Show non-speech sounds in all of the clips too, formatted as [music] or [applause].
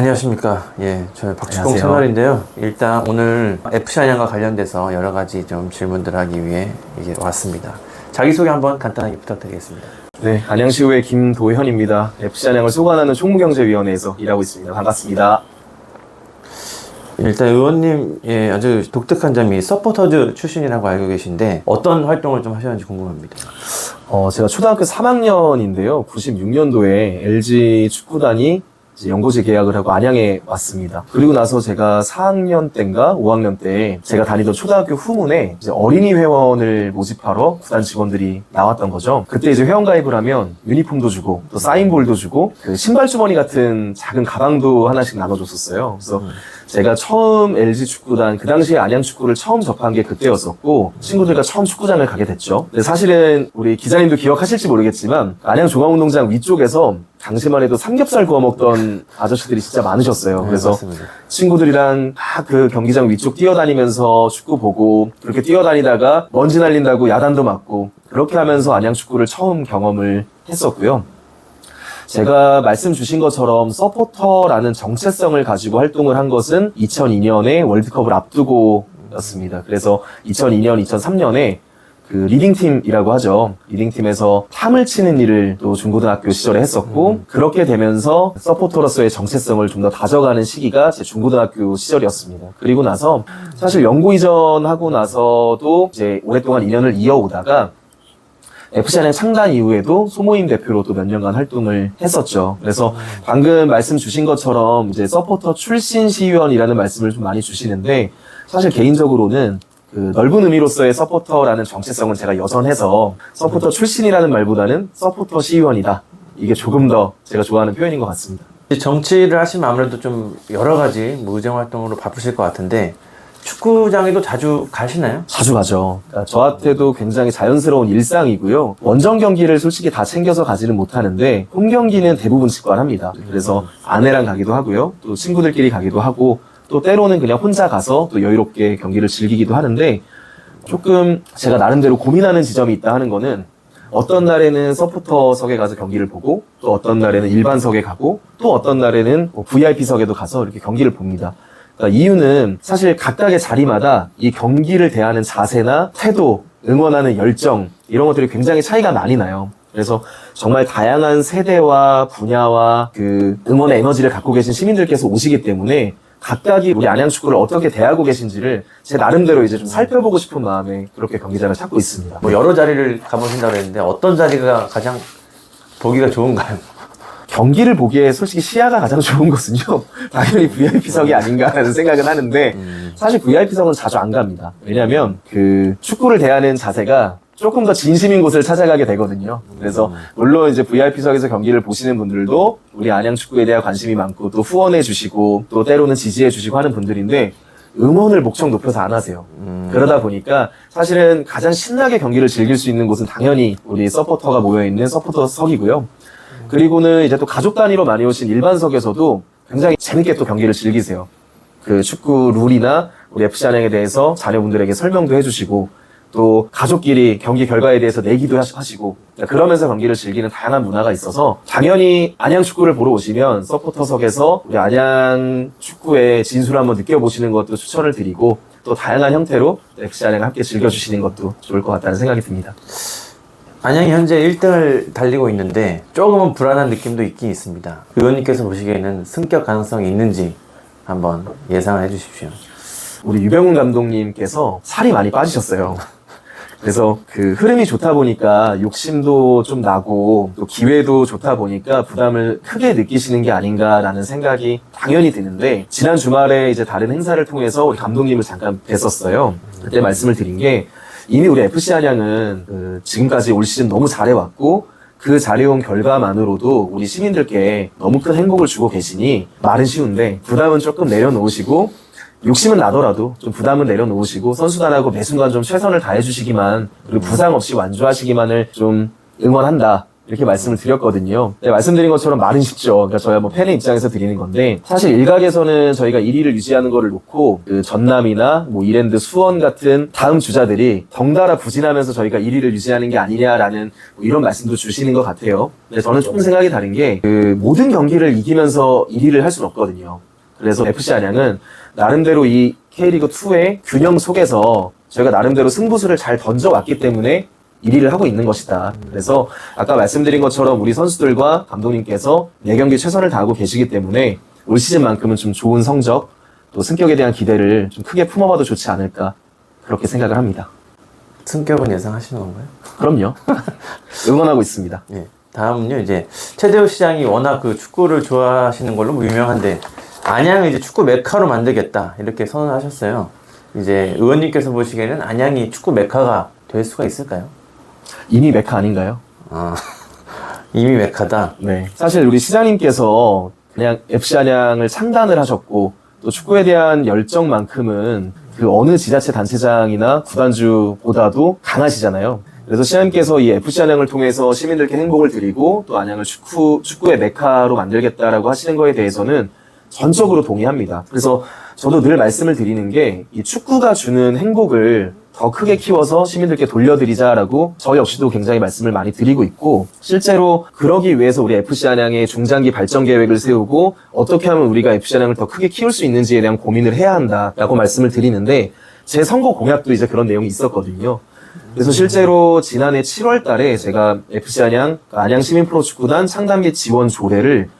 안녕하십니까. 예, 저는 박주공 안녕하세요. 채널인데요. 일단 오늘 FC 안양과 관련돼서 여러 가지 좀 질문들 하기 위해 이제 왔습니다. 자기소개 한번 간단하게 부탁드리겠습니다. 네, 안양시의회 김도현입니다. FC 안양을 소관하는 총무경제위원회에서 일하고 있습니다. 반갑습니다. 일단 의원님, 예, 아주 독특한 점이 서포터즈 출신이라고 알고 계신데 어떤 활동을 좀 하셨는지 궁금합니다. 어, 제가 초등학교 3학년인데요. 96년도에 LG 축구단이 연고지 계약을 하고 안양에 왔습니다. 그리고 나서 제가 4학년 때인가 5학년 때 제가 다니던 초등학교 후문에 어린이 회원을 모집하러 구단 직원들이 나왔던 거죠. 그때 이제 회원 가입을 하면 유니폼도 주고 또 사인볼도 주고 그 신발 주머니 같은 작은 가방도 하나씩 나눠줬었어요. 그래서 제가 처음 LG 축구단 그 당시에 안양 축구를 처음 접한 게 그때였었고 친구들과 처음 축구장을 가게 됐죠. 근데 사실은 우리 기자님도 기억하실지 모르겠지만 안양 종합운동장 위쪽에서 당시만 해도 삼겹살 구워 먹던 아저씨들이 진짜 많으셨어요. 네, 그래서 맞습니다. 친구들이랑 막 그 경기장 위쪽 뛰어다니면서 축구 보고 그렇게 뛰어다니다가 먼지 날린다고 야단도 맞고 그렇게 하면서 안양 축구를 처음 경험을 했었고요. 제가 말씀 주신 것처럼 서포터라는 정체성을 가지고 활동을 한 것은 2002년에 월드컵을 앞두고였습니다. 그래서 2002년, 2003년에 그 리딩팀이라고 하죠. 리딩팀에서 탐을 치는 일을 또 중고등학교 시절에 했었고 그렇게 되면서 서포터로서의 정체성을 좀 더 다져가는 시기가 제 중고등학교 시절이었습니다. 그리고 나서 사실 연고 이전하고 나서도 이제 오랫동안 인연을 이어오다가 FC 안양 창단 이후에도 소모임 대표로 또 몇 년간 활동을 했었죠. 그래서 방금 말씀 주신 것처럼 이제 서포터 출신 시의원이라는 말씀을 좀 많이 주시는데 사실 개인적으로는 그 넓은 의미로서의 서포터라는 정체성은 제가 여전해서 서포터 출신이라는 말보다는 서포터 시의원이다. 이게 조금 더 제가 좋아하는 표현인 것 같습니다. 정치를 하시면 아무래도 좀 여러 가지 뭐 의정 활동으로 바쁘실 것 같은데 축구장에도 자주 가시나요? 자주 가죠. 그러니까 저한테도 굉장히 자연스러운 일상이고요. 원정 경기를 솔직히 다 챙겨서 가지는 못하는데 홈 경기는 대부분 직관합니다. 그래서 아내랑 가기도 하고요. 또 친구들끼리 가기도 하고 또 때로는 그냥 혼자 가서 또 여유롭게 경기를 즐기기도 하는데 조금 제가 나름대로 고민하는 지점이 있다 하는 거는 어떤 날에는 서포터석에 가서 경기를 보고 또 어떤 날에는 일반석에 가고 또 어떤 날에는 뭐 VIP석에도 가서 이렇게 경기를 봅니다. 그러니까 이유는 사실 각각의 자리마다 이 경기를 대하는 자세나 태도, 응원하는 열정 이런 것들이 굉장히 차이가 많이 나요. 그래서 정말 다양한 세대와 분야와 그 응원의 에너지를 갖고 계신 시민들께서 오시기 때문에 각각이 우리 안양 축구를 어떻게 대하고 계신지를 제 나름대로 이제 좀 살펴보고 싶은 마음에 그렇게 경기장을 찾고 있습니다. 뭐 여러 자리를 가보신다고 했는데 어떤 자리가 가장 보기가 좋은가요? 경기를 보기에 솔직히 시야가 가장 좋은 것은요. 당연히 VIP석이 아닌가라는 생각은 하는데 사실 VIP석은 자주 안 갑니다. 왜냐면 그 축구를 대하는 자세가 조금 더 진심인 곳을 찾아가게 되거든요. 그래서 물론 이제 VIP석에서 경기를 보시는 분들도 우리 안양 축구에 대한 관심이 많고 또 후원해 주시고 또 때로는 지지해 주시고 하는 분들인데 응원을 목청 높여서 안 하세요. 그러다 보니까 사실은 가장 신나게 경기를 즐길 수 있는 곳은 당연히 우리 서포터가 모여 있는 서포터석이고요. 그리고는 이제 또 가족 단위로 많이 오신 일반석에서도 굉장히 재밌게 또 경기를 즐기세요. 그 축구 룰이나 우리 FC 안양에 대해서 자녀분들에게 설명도 해주시고 또 가족끼리 경기 결과에 대해서 내기도 하시- 하시고 그러면서 경기를 즐기는 다양한 문화가 있어서 당연히 안양 축구를 보러 오시면 서포터석에서 우리 안양 축구의 진수를 한번 느껴보시는 것도 추천을 드리고 또 다양한 형태로 FC 안양을 함께 즐겨주시는 것도 좋을 것 같다는 생각이 듭니다. 안양이 현재 1등을 달리고 있는데 조금은 불안한 느낌도 있긴 있습니다. 의원님께서 보시기에는 승격 가능성이 있는지 한번 예상을 해주십시오. 우리 유병훈 감독님께서 살이 많이 빠지셨어요. 그래서 그 흐름이 좋다 보니까 욕심도 좀 나고 또 기회도 좋다 보니까 부담을 크게 느끼시는 게 아닌가라는 생각이 당연히 드는데 지난 주말에 이제 다른 행사를 통해서 우리 감독님을 잠깐 뵀었어요. 그때 말씀을 드린 게 이미 우리 FC 안양은 그 지금까지 올 시즌 너무 잘해왔고 그 잘해온 결과만으로도 우리 시민들께 너무 큰 행복을 주고 계시니 말은 쉬운데 부담은 조금 내려놓으시고 욕심은 나더라도 좀 부담은 내려놓으시고 선수단하고 매 순간 좀 최선을 다해주시기만 그리고 부상 없이 완주하시기만을 좀 응원한다 이렇게 말씀을 드렸거든요. 네, 말씀드린 것처럼 말은 쉽죠. 그러니까 저희가 뭐 팬의 입장에서 드리는 건데 사실 일각에서는 저희가 1위를 유지하는 거를 놓고 그 전남이나 뭐 이랜드 수원 같은 다음 주자들이 덩달아 부진하면서 저희가 1위를 유지하는 게 아니냐라는 뭐 이런 말씀도 주시는 것 같아요. 근데 저는 조금 생각이 다른 게 그 모든 경기를 이기면서 1위를 할 수는 없거든요. 그래서 FC 안양은 나름대로 이 K리그 2의 균형 속에서 저희가 나름대로 승부수를 잘 던져왔기 때문에 1위를 하고 있는 것이다. 그래서 아까 말씀드린 것처럼 우리 선수들과 감독님께서 4경기 최선을 다하고 계시기 때문에 올 시즌만큼은 좀 좋은 성적 또 승격에 대한 기대를 좀 크게 품어봐도 좋지 않을까 그렇게 생각을 합니다. 승격은 예상하시는 건가요? 그럼요. [laughs] 응원하고 있습니다. 예. 다음은요, 이제, 최대호 시장이 워낙 그 축구를 좋아하시는 걸로 뭐 유명한데, 안양을 이제 축구 메카로 만들겠다, 이렇게 선언하셨어요. 이제, 의원님께서 보시기에는 안양이 축구 메카가 될 수가 있을까요? 이미 메카 아닌가요? 아, [laughs] 이미 메카다. 네. 사실 우리 시장님께서 그냥 FC 안양을 창단을 하셨고 또 축구에 대한 열정만큼은 그 어느 지자체 단체장이나 구단주보다도 강하시잖아요. 그래서 시장님께서 이 FC 안양을 통해서 시민들께 행복을 드리고 또 안양을 축구 축구의 메카로 만들겠다라고 하시는 거에 대해서는 전적으로 동의합니다. 그래서 저도 늘 말씀을 드리는 게 이 축구가 주는 행복을 더 크게 키워서 시민들께 돌려드리자라고 저 역시도 굉장히 말씀을 많이 드리고 있고 실제로 그러기 위해서 우리 FC 안양의 중장기 발전 계획을 세우고 어떻게 하면 우리가 FC 안양을 더 크게 키울 수 있는지에 대한 고민을 해야 한다라고 말씀을 드리는데 제 선거 공약도 이제 그런 내용이 있었거든요. 그래서 실제로 지난해 7월 달에 제가 FC 안양, 안양 시민 프로축구단 상담 및 지원 조례를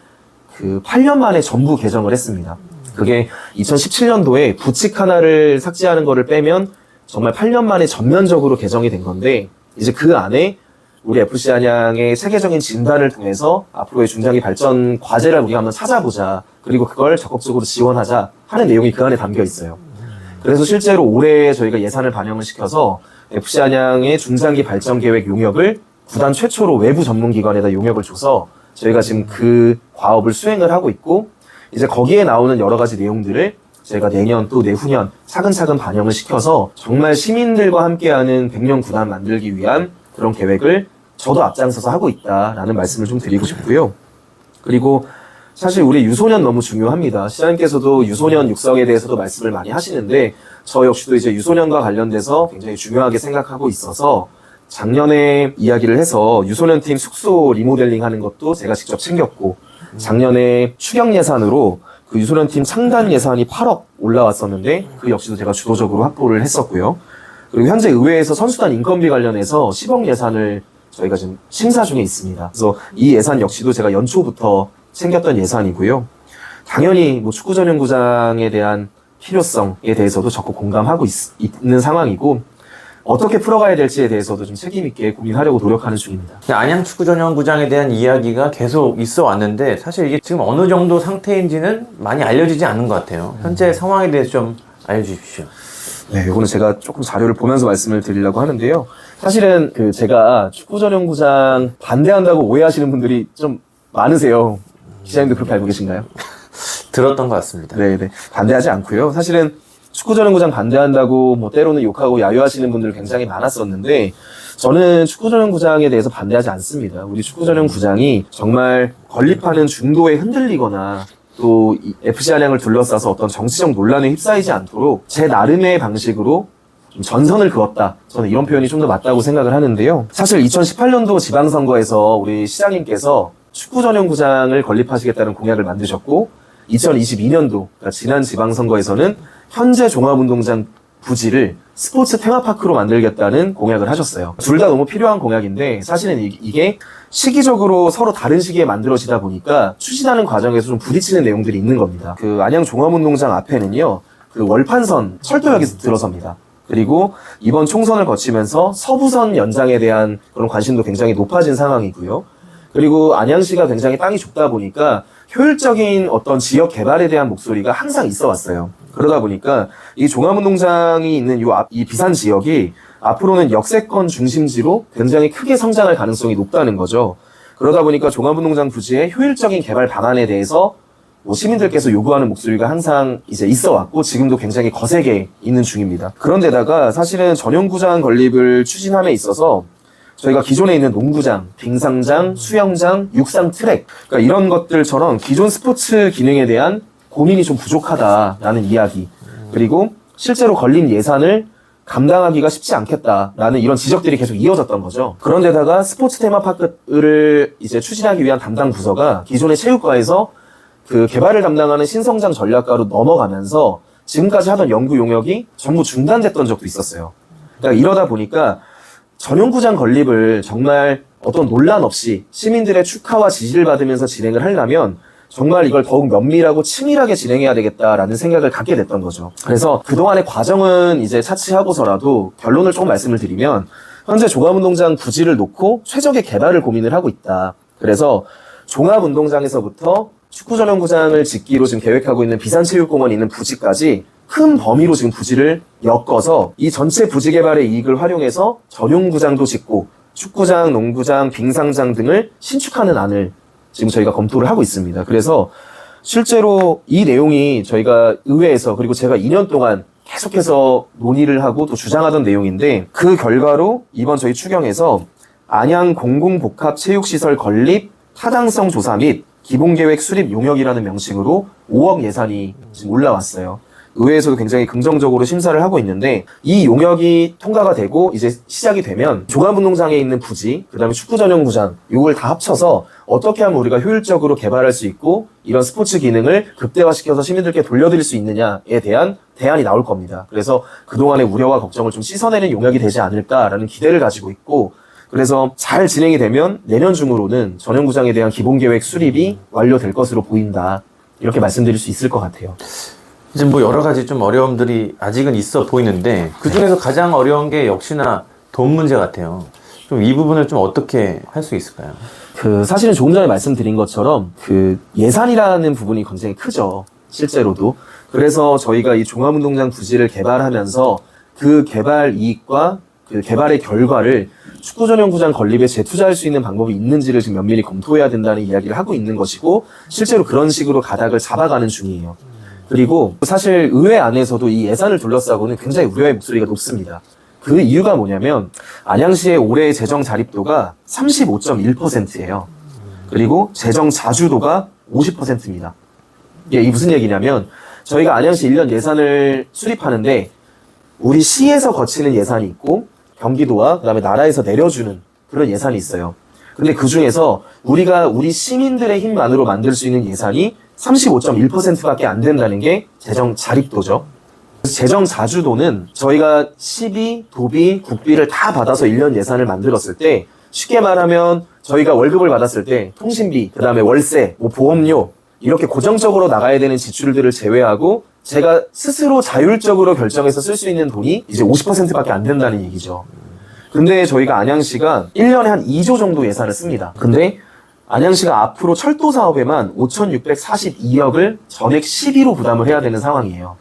그 8년 만에 전부 개정을 했습니다. 그게 2017년도에 부칙 하나를 삭제하는 거를 빼면 정말 8년 만에 전면적으로 개정이 된 건데 이제 그 안에 우리 FC 안양의 세계적인 진단을 통해서 앞으로의 중장기 발전 과제를 우리가 한번 찾아보자. 그리고 그걸 적극적으로 지원하자 하는 내용이 그 안에 담겨 있어요. 그래서 실제로 올해 저희가 예산을 반영을 시켜서 FC 안양의 중장기 발전 계획 용역을 구단 최초로 외부 전문 기관에다 용역을 줘서 저희가 지금 그 과업을 수행을 하고 있고 이제 거기에 나오는 여러 가지 내용들을 저희가 내년 또 내후년 차근차근 반영을 시켜서 정말 시민들과 함께하는 100년 구단 만들기 위한 그런 계획을 저도 앞장서서 하고 있다라는 말씀을 좀 드리고 싶고요. 그리고 사실 우리 유소년 너무 중요합니다. 시장님께서도 유소년 육성에 대해서도 말씀을 많이 하시는데 저 역시도 이제 유소년과 관련돼서 굉장히 중요하게 생각하고 있어서 작년에 이야기를 해서 유소년 팀 숙소 리모델링 하는 것도 제가 직접 챙겼고 작년에 추경 예산으로 그 유소년 팀 상단 예산이 8억 올라왔었는데 그 역시도 제가 주도적으로 확보를 했었고요. 그리고 현재 의회에서 선수단 인건비 관련해서 10억 예산을 저희가 지금 심사 중에 있습니다. 그래서 이 예산 역시도 제가 연초부터 챙겼던 예산이고요. 당연히 뭐 축구 전용 구장에 대한 필요성에 대해서도 적극 공감하고 있, 는 상황이고 어떻게 풀어가야 될지에 대해서도 좀 책임 있게 고민하려고 노력하는 중입니다. 안양 축구 전용 구장에 대한 이야기가 계속 있어 왔는데 사실 이게 지금 어느 정도 상태인지는 많이 알려지지 않는 것 같아요. 현재 상황에 대해서 좀 알려주십시오. 네, 이거는 제가 조금 자료를 보면서 말씀을 드리려고 하는데요. 사실은 그 제가 축구 전용 구장 반대한다고 오해하시는 분들이 좀 많으세요. 기자님도 그렇게 알고 계신가요? [laughs] 들었던 것 같습니다. 네, 네. 반대하지 않고요. 사실은 축구 전용구장 반대한다고 뭐 때로는 욕하고 야유하시는 분들 굉장히 많았었는데 저는 축구 전용구장에 대해서 반대하지 않습니다. 우리 축구 전용구장이 정말 건립하는 중도에 흔들리거나 또이 FC 안양을 둘러싸서 어떤 정치적 논란에 휩싸이지 않도록 제 나름의 방식으로 좀 전선을 그었다. 저는 이런 표현이 좀 더 맞다고 생각을 하는데요. 사실 2018년도 지방선거에서 우리 시장님께서 축구 전용 구장을 건립하시겠다는 공약을 만드셨고 2022년도 그러니까 지난 지방선거에서는 현재 종합운동장 부지를 스포츠 테마파크로 만들겠다는 공약을 하셨어요. 둘 다 너무 필요한 공약인데 사실은 이- 이게 시기적으로 서로 다른 시기에 만들어지다 보니까 추진하는 과정에서 좀 부딪히는 내용들이 있는 겁니다. 그 안양 종합운동장 앞에는요, 그 월판선 철도역이 들어섭니다. 그리고 이번 총선을 거치면서 서부선 연장에 대한 그런 관심도 굉장히 높아진 상황이고요. 그리고 안양시가 굉장히 땅이 좁다 보니까 효율적인 어떤 지역 개발에 대한 목소리가 항상 있어 왔어요. 그러다 보니까 이 종합운동장이 있는 요 앞, 이 비산 지역이 앞으로는 역세권 중심지로 굉장히 크게 성장할 가능성이 높다는 거죠. 그러다 보니까 종합운동장 부지의 효율적인 개발 방안에 대해서 뭐 시민들께서 요구하는 목소리가 항상 이제 있어 왔고 지금도 굉장히 거세게 있는 중입니다. 그런데다가 사실은 전용구장 건립을 추진함에 있어서 저희가 기존에 있는 농구장, 빙상장, 수영장, 육상 트랙 그러니까 이런 것들처럼 기존 스포츠 기능에 대한 고민이 좀 부족하다라는 이야기 그리고 실제로 걸린 예산을 감당하기가 쉽지 않겠다라는 이런 지적들이 계속 이어졌던 거죠. 그런데다가 스포츠 테마파크를 이제 추진하기 위한 담당 부서가 기존의 체육과에서 그 개발을 담당하는 신성장 전략가로 넘어가면서 지금까지 하던 연구 용역이 전부 중단됐던 적도 있었어요. 그러니까 이러다 보니까 전용구장 건립을 정말 어떤 논란 없이 시민들의 축하와 지지를 받으면서 진행을 하려면 정말 이걸 더욱 면밀하고 치밀하게 진행해야 되겠다라는 생각을 갖게 됐던 거죠. 그래서 그동안의 과정은 이제 차치하고서라도 결론을 조금 말씀을 드리면 현재 종합운동장 부지를 놓고 최적의 개발을 고민을 하고 있다. 그래서 종합운동장에서부터 축구 전용 구장을 짓기로 지금 계획하고 있는 비산체육공원이 있는 부지까지 큰 범위로 지금 부지를 엮어서 이 전체 부지 개발의 이익을 활용해서 전용 구장도 짓고 축구장, 농구장, 빙상장 등을 신축하는 안을 지금 저희가 검토를 하고 있습니다. 그래서 실제로 이 내용이 저희가 의회에서 그리고 제가 2년 동안 계속해서 논의를 하고 또 주장하던 내용인데 그 결과로 이번 저희 추경에서 안양 공공복합체육시설 건립 타당성 조사 및 기본계획 수립 용역이라는 명칭으로 5억 예산이 지금 올라왔어요. 의회에서도 굉장히 긍정적으로 심사를 하고 있는데 이 용역이 통과가 되고 이제 시작이 되면 종합운동장에 있는 부지, 그다음에 축구 전용 구장 이걸 다 합쳐서 어떻게 하면 우리가 효율적으로 개발할 수 있고 이런 스포츠 기능을 극대화시켜서 시민들께 돌려드릴 수 있느냐에 대한 대안이 나올 겁니다. 그래서 그동안의 우려와 걱정을 좀 씻어내는 용역이 되지 않을까라는 기대를 가지고 있고 그래서 잘 진행이 되면 내년 중으로는 전용구장에 대한 기본 계획 수립이 완료될 것으로 보인다. 이렇게 말씀드릴 수 있을 것 같아요. 이제 뭐 여러 가지 좀 어려움들이 아직은 있어 보이는데 그 중에서 가장 어려운 게 역시나 돈 문제 같아요. 좀 이 부분을 좀 어떻게 할 수 있을까요? 그 사실은 조금 전에 말씀드린 것처럼 그 예산이라는 부분이 굉장히 크죠. 실제로도. 그래서 저희가 이 종합운동장 부지를 개발하면서 그 개발 이익과 그 개발의 결과를 축구 전용 구장 건립에 재투자할 수 있는 방법이 있는지를 지금 면밀히 검토해야 된다는 이야기를 하고 있는 것이고 실제로 그런 식으로 가닥을 잡아가는 중이에요. 그리고 사실 의회 안에서도 이 예산을 둘러싸고는 굉장히 우려의 목소리가 높습니다. 그 이유가 뭐냐면 안양시의 올해의 재정 자립도가 35.1%예요. 그리고 재정 자주도가 50%입니다. 예, 이 무슨 얘기냐면 저희가 안양시 1년 예산을 수립하는데 우리 시에서 거치는 예산이 있고 경기도와 그다음에 나라에서 내려주는 그런 예산이 있어요. 근데 그 중에서 우리가 우리 시민들의 힘만으로 만들 수 있는 예산이 35.1%밖에 안 된다는 게 재정 자립도죠. 재정 자주도는 저희가 시비, 도비, 국비를 다 받아서 1년 예산을 만들었을 때 쉽게 말하면 저희가 월급을 받았을 때 통신비, 그 다음에 월세, 뭐 보험료 이렇게 고정적으로 나가야 되는 지출들을 제외하고 제가 스스로 자율적으로 결정해서 쓸 수 있는 돈이 이제 50%밖에 안 된다는 얘기죠. 근데 저희가 안양시가 1년에 한 2조 정도 예산을 씁니다. 근데 안양시가 앞으로 철도 사업에만 5,642억을 전액 시비로 부담을 해야 되는 상황이에요.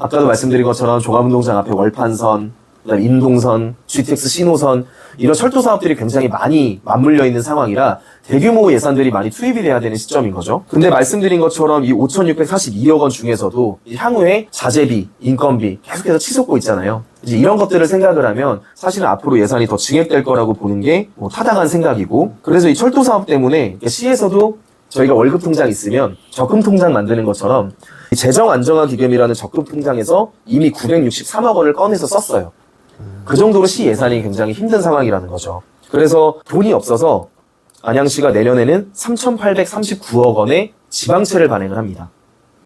아까도 말씀드린 것처럼 종합운동장 앞에 월판선, 그다음 인동선, GTX 신호선 이런 철도 사업들이 굉장히 많이 맞물려 있는 상황이라 대규모 예산들이 많이 투입이 돼야 되는 시점인 거죠. 근데 말씀드린 것처럼 이 5,642억 원 중에서도 이 향후에 자재비, 인건비 계속해서 치솟고 있잖아요. 이제 이런 것들을 생각을 하면 사실은 앞으로 예산이 더 증액될 거라고 보는 게 뭐 타당한 생각이고 그래서 이 철도 사업 때문에 시에서도 저희가 월급 통장 있으면 적금 통장 만드는 것처럼 이 재정 안정화 기금이라는 적금 통장에서 이미 963억 원을 꺼내서 썼어요. 그 정도로 시 예산이 굉장히 힘든 상황이라는 거죠. 그래서 돈이 없어서 안양시가 내년에는 3,839억 원의 지방채를 발행을 합니다.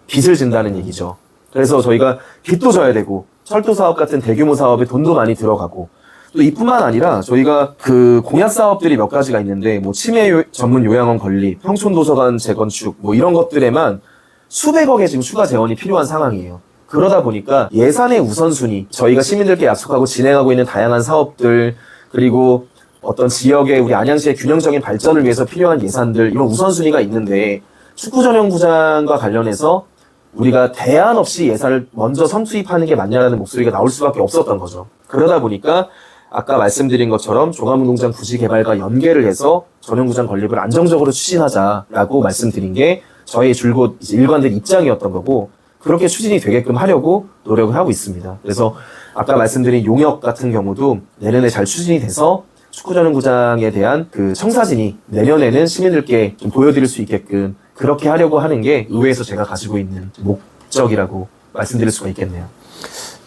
빚을 진다는 얘기죠. 그래서 저희가 빚도 져야 되고 철도 사업 같은 대규모 사업에 돈도 많이 들어가고 또 이뿐만 아니라 저희가 그 공약 사업들이 몇 가지가 있는데 뭐 치매 요- 전문 요양원 건립, 평촌 도서관 재건축 뭐 이런 것들에만 수백억의 지금 추가 재원이 필요한 상황이에요. 그러다 보니까 예산의 우선순위, 저희가 시민들께 약속하고 진행하고 있는 다양한 사업들, 그리고 어떤 지역의 우리 안양시의 균형적인 발전을 위해서 필요한 예산들, 이런 우선순위가 있는데, 축구 전용 구장과 관련해서 우리가 대안 없이 예산을 먼저 선투입하는 게 맞냐라는 목소리가 나올 수밖에 없었던 거죠. 그러다 보니까 아까 말씀드린 것처럼 종합운동장 부지 개발과 연계를 해서 전용구장 건립을 안정적으로 추진하자라고 말씀드린 게 저희 줄곧 일관된 입장이었던 거고 그렇게 추진이 되게끔 하려고 노력을 하고 있습니다. 그래서 아까 말씀드린 용역 같은 경우도 내년에 잘 추진이 돼서 축구전용구장에 대한 그 청사진이 내년에는 시민들께 좀 보여드릴 수 있게끔 그렇게 하려고 하는 게 의회에서 제가 가지고 있는 목적이라고 말씀드릴 수가 있겠네요.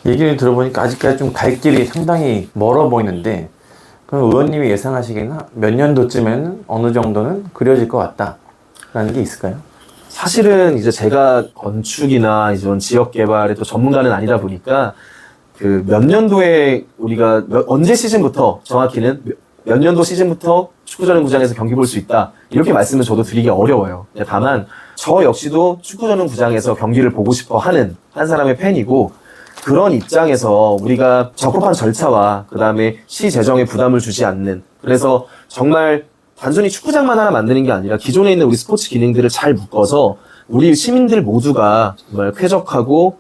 얘기를 들어보니까 아직까지 좀 갈 길이 상당히 멀어 보이는데 그럼 의원님이 예상하시기에는 몇 년도쯤에는 어느 정도는 그려질 것 같다라는 게 있을까요? 사실은 이제 제가 건축이나 이런 지역 개발의 또 전문가는 아니다 보니까 그 몇 년도에 우리가 몇- 언제 시즌부터 정확히는 몇, 몇 년도 시즌부터 축구전용 구장에서 경기 볼 수 있다 이렇게 말씀을 저도 드리기 어려워요. 네, 다만 저 역시도 축구전용 구장에서 경기를 보고 싶어 하는 한 사람의 팬이고 그런 입장에서 우리가 적법한 절차와 그 다음에 시 재정에 부담을 주지 않는 그래서 정말 단순히 축구장만 하나 만드는 게 아니라 기존에 있는 우리 스포츠 기능들을 잘 묶어서 우리 시민들 모두가 정말 쾌적하고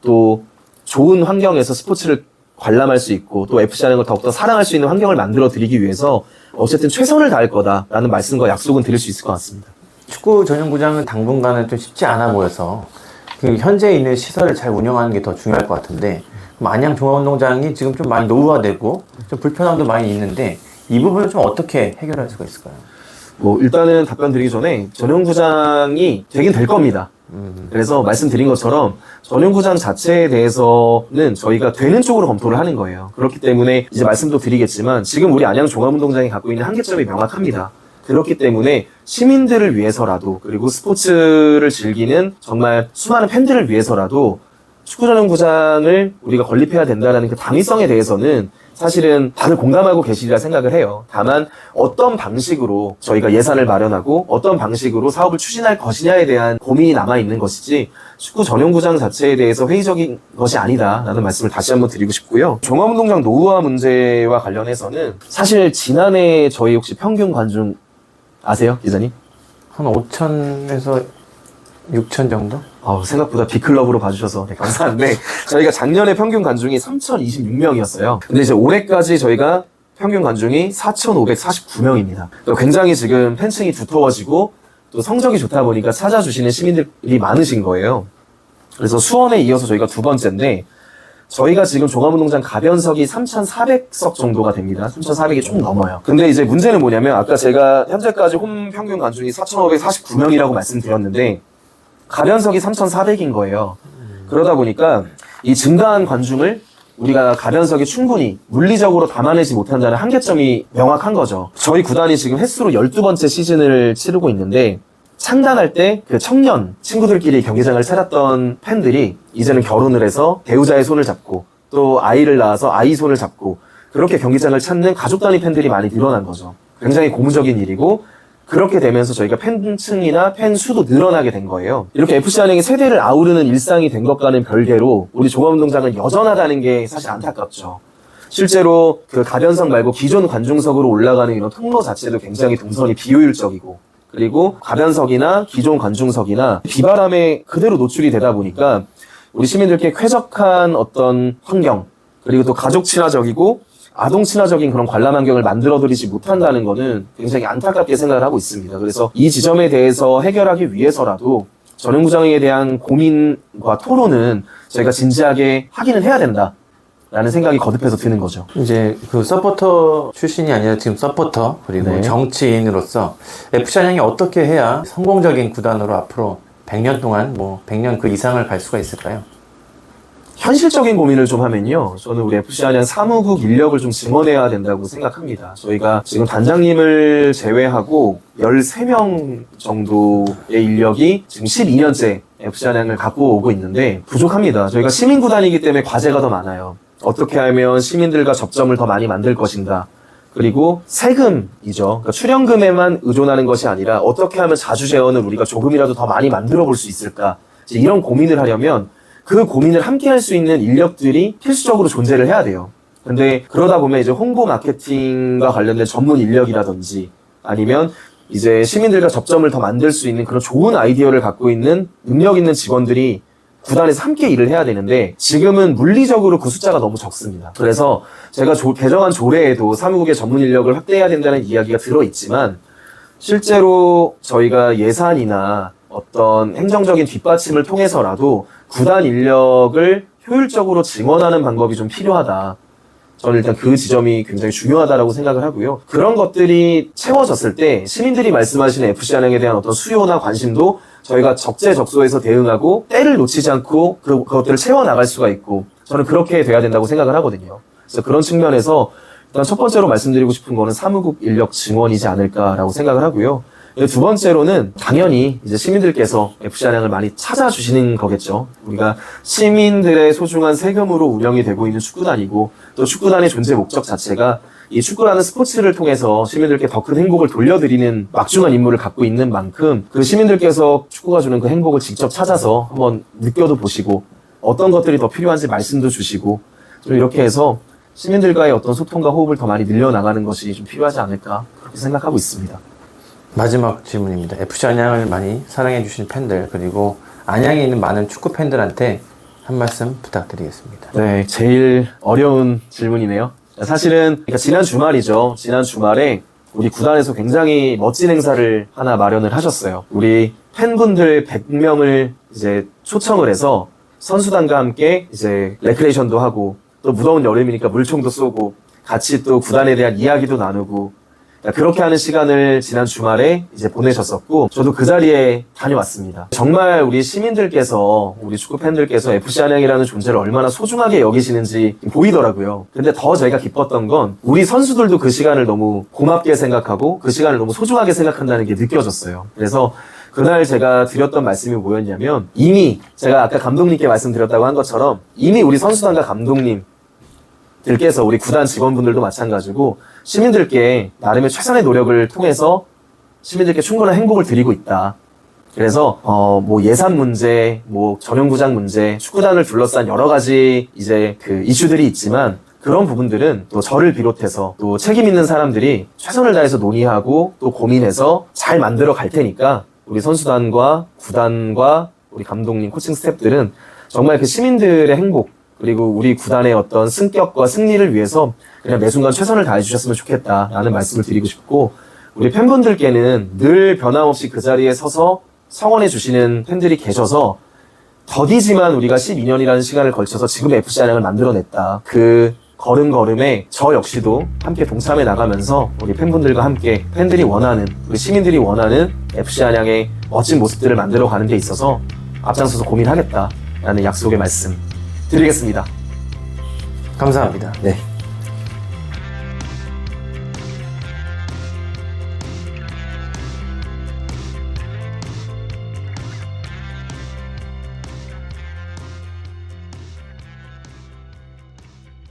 또 좋은 환경에서 스포츠를 관람할 수 있고 또 FC라는 걸 더욱더 사랑할 수 있는 환경을 만들어 드리기 위해서 어쨌든 최선을 다할 거다라는 말씀과 약속은 드릴 수 있을 것 같습니다. 축구 전용구장은 당분간은 좀 쉽지 않아 보여서 그 현재 있는 시설을 잘 운영하는 게 더 중요할 것 같은데 안양 종합운동장이 지금 좀 많이 노후화되고 좀 불편함도 많이 있는데 이 부분을 좀 어떻게 해결할 수가 있을까요? 뭐 일단은 답변 드리기 전에 전용 구장이 되긴 될 겁니다. 그래서 말씀드린 것처럼 전용 구장 자체에 대해서는 저희가 되는 쪽으로 검토를 하는 거예요. 그렇기 때문에 이제 말씀도 드리겠지만 지금 우리 안양 종합운동장이 갖고 있는 한계점이 명확합니다. 그렇기 때문에 시민들을 위해서라도 그리고 스포츠를 즐기는 정말 수많은 팬들을 위해서라도 축구 전용 구장을 우리가 건립해야 된다는 그 당위성에 대해서는 사실은 다들 공감하고 계시리라 생각을 해요. 다만 어떤 방식으로 저희가 예산을 마련하고 어떤 방식으로 사업을 추진할 것이냐에 대한 고민이 남아 있는 것이지 축구 전용 구장 자체에 대해서 회의적인 것이 아니다라는 말씀을 다시 한번 드리고 싶고요. 종합운동장 노후화 문제와 관련해서는 사실 지난해 저희 혹시 평균 관중 아세요, 기자님? 한 5천에서 6천 정도? 어, 생각보다 B클럽으로 봐주셔서 네, 감사한데 저희가 작년에 평균 관중이 3,026명이었어요. 근데 이제 올해까지 저희가 평균 관중이 4,549명입니다. 굉장히 지금 팬층이 두터워지고 또 성적이 좋다 보니까 찾아주시는 시민들이 많으신 거예요. 그래서 수원에 이어서 저희가 두 번째인데 저희가 지금 종합운동장 가변석이 3,400석 정도가 됩니다. 3,400이 좀 넘어요. 근데 이제 문제는 뭐냐면 아까 제가 현재까지 홈 평균 관중이 4,549명이라고 말씀드렸는데 가변석이 3,400인 거예요. 그러다 보니까 이 증가한 관중을 우리가 가변석이 충분히 물리적으로 담아내지 못한다는 한계점이 명확한 거죠. 저희 구단이 지금 횟수로 12번째 시즌을 치르고 있는데 창단할 때 그 청년 친구들끼리 경기장을 찾았던 팬들이 이제는 결혼을 해서 배우자의 손을 잡고 또 아이를 낳아서 아이 손을 잡고 그렇게 경기장을 찾는 가족 단위 팬들이 많이 늘어난 거죠. 굉장히 고무적인 일이고 그렇게 되면서 저희가 팬층이나 팬 수도 늘어나게 된 거예요. 이렇게 FC 안양이 세대를 아우르는 일상이 된 것과는 별개로 우리 종합운동장은 여전하다는 게 사실 안타깝죠. 실제로 그 가변석 말고 기존 관중석으로 올라가는 이런 통로 자체도 굉장히 동선이 비효율적이고 그리고 가변석이나 기존 관중석이나 비바람에 그대로 노출이 되다 보니까 우리 시민들께 쾌적한 어떤 환경 그리고 또 가족 친화적이고 아동 친화적인 그런 관람 환경을 만들어드리지 못한다는 거는 굉장히 안타깝게 생각을 하고 있습니다. 그래서 이 지점에 대해서 해결하기 위해서라도 전용구장에 대한 고민과 토론은 저희가 진지하게 하기는 해야 된다. 라는 생각이 거듭해서 드는 거죠. 이제 그 서포터 출신이 아니라 지금 서포터 그리고 네. 정치인으로서 FC 안양이 어떻게 해야 성공적인 구단으로 앞으로 100년 동안 뭐 100년 그 이상을 갈 수가 있을까요? 현실적인 고민을 좀 하면요. 저는 우리 FC 안양 사무국 인력을 좀 증원해야 된다고 생각합니다. 저희가 지금 단장님을 제외하고 13명 정도의 인력이 지금 12년째 FC 안양을 갖고 오고 있는데 부족합니다. 저희가 시민구단이기 때문에 과제가 더 많아요. 어떻게 하면 시민들과 접점을 더 많이 만들 것인가. 그리고 세금이죠. 그러니까 출연금에만 의존하는 것이 아니라 어떻게 하면 자주 재원을 우리가 조금이라도 더 많이 만들어 볼 수 있을까. 이런 고민을 하려면 그 고민을 함께 할 수 있는 인력들이 필수적으로 존재를 해야 돼요. 근데 그러다 보면 이제 홍보 마케팅과 관련된 전문 인력이라든지 아니면 이제 시민들과 접점을 더 만들 수 있는 그런 좋은 아이디어를 갖고 있는 능력 있는 직원들이 구단에서 함께 일을 해야 되는데 지금은 물리적으로 그 숫자가 너무 적습니다. 그래서 제가 조- 개정한 조례에도 사무국의 전문 인력을 확대해야 된다는 이야기가 들어있지만 실제로 저희가 예산이나 어떤 행정적인 뒷받침을 통해서라도 구단 인력을 효율적으로 증원하는 방법이 좀 필요하다. 저는 일단 그 지점이 굉장히 중요하다라고 생각을 하고요. 그런 것들이 채워졌을 때 시민들이 말씀하시는 FC 안양에 대한 어떤 수요나 관심도 저희가 적재적소에서 대응하고 때를 놓치지 않고 그, 그것들을 채워나갈 수가 있고 저는 그렇게 돼야 된다고 생각을 하거든요. 그래서 그런 측면에서 일단 첫 번째로 말씀드리고 싶은 거는 사무국 인력 증원이지 않을까라고 생각을 하고요. 두 번째로는 당연히 이제 시민들께서 FC 안양을 많이 찾아주시는 거겠죠. 우리가 시민들의 소중한 세금으로 운영이 되고 있는 축구단이고 또 축구단의 존재 목적 자체가 이 축구라는 스포츠를 통해서 시민들께 더 큰 행복을 돌려드리는 막중한 임무를 갖고 있는 만큼 그 시민들께서 축구가 주는 그 행복을 직접 찾아서 한번 느껴도 보시고 어떤 것들이 더 필요한지 말씀도 주시고 좀 이렇게 해서 시민들과의 어떤 소통과 호흡을 더 많이 늘려나가는 것이 좀 필요하지 않을까 그렇게 생각하고 있습니다. 마지막 질문입니다. FC 안양을 많이 사랑해주신 팬들, 그리고 안양에 있는 많은 축구 팬들한테 한 말씀 부탁드리겠습니다. 네, 제일 어려운 질문이네요. 사실은 그러니까 지난 주말이죠. 지난 주말에 우리 구단에서 굉장히 멋진 행사를 하나 마련을 하셨어요. 우리 팬분들 100명을 이제 초청을 해서 선수단과 함께 이제 레크레이션도 하고 또 무더운 여름이니까 물총도 쏘고 같이 또 구단에 대한 이야기도 나누고 그렇게 하는 시간을 지난 주말에 이제 보내셨었고 저도 그 자리에 다녀왔습니다. 정말 우리 시민들께서 우리 축구 팬들께서 FC 안양이라는 존재를 얼마나 소중하게 여기시는지 보이더라고요. 근데 더 저희가 기뻤던 건 우리 선수들도 그 시간을 너무 고맙게 생각하고 그 시간을 너무 소중하게 생각한다는 게 느껴졌어요. 그래서 그날 제가 드렸던 말씀이 뭐였냐면 이미 제가 아까 감독님께 말씀드렸다고 한 것처럼 이미 우리 선수단과 감독님 들께서 우리 구단 직원분들도 마찬가지고 시민들께 나름의 최선의 노력을 통해서 시민들께 충분한 행복을 드리고 있다. 그래서 어 뭐 예산 문제, 뭐 전용 구장 문제, 축구단을 둘러싼 여러 가지 이제 그 이슈들이 있지만 그런 부분들은 또 저를 비롯해서 또 책임 있는 사람들이 최선을 다해서 논의하고 또 고민해서 잘 만들어 갈 테니까 우리 선수단과 구단과 우리 감독님, 코칭 스태프들은 정말 그 시민들의 행복 그리고 우리 구단의 어떤 승격과 승리를 위해서 그냥 매 순간 최선을 다해 주셨으면 좋겠다라는 말씀을 드리고 싶고 우리 팬분들께는 늘 변함없이 그 자리에 서서 성원해 주시는 팬들이 계셔서 더디지만 우리가 12년이라는 시간을 걸쳐서 지금 FC 안양을 만들어냈다. 그 걸음걸음에 저 역시도 함께 동참해 나가면서 우리 팬분들과 함께 팬들이 원하는 우리 시민들이 원하는 FC 안양의 멋진 모습들을 만들어 가는 데 있어서 앞장서서 고민하겠다라는 약속의 말씀 드리겠습니다. 감사합니다. 네.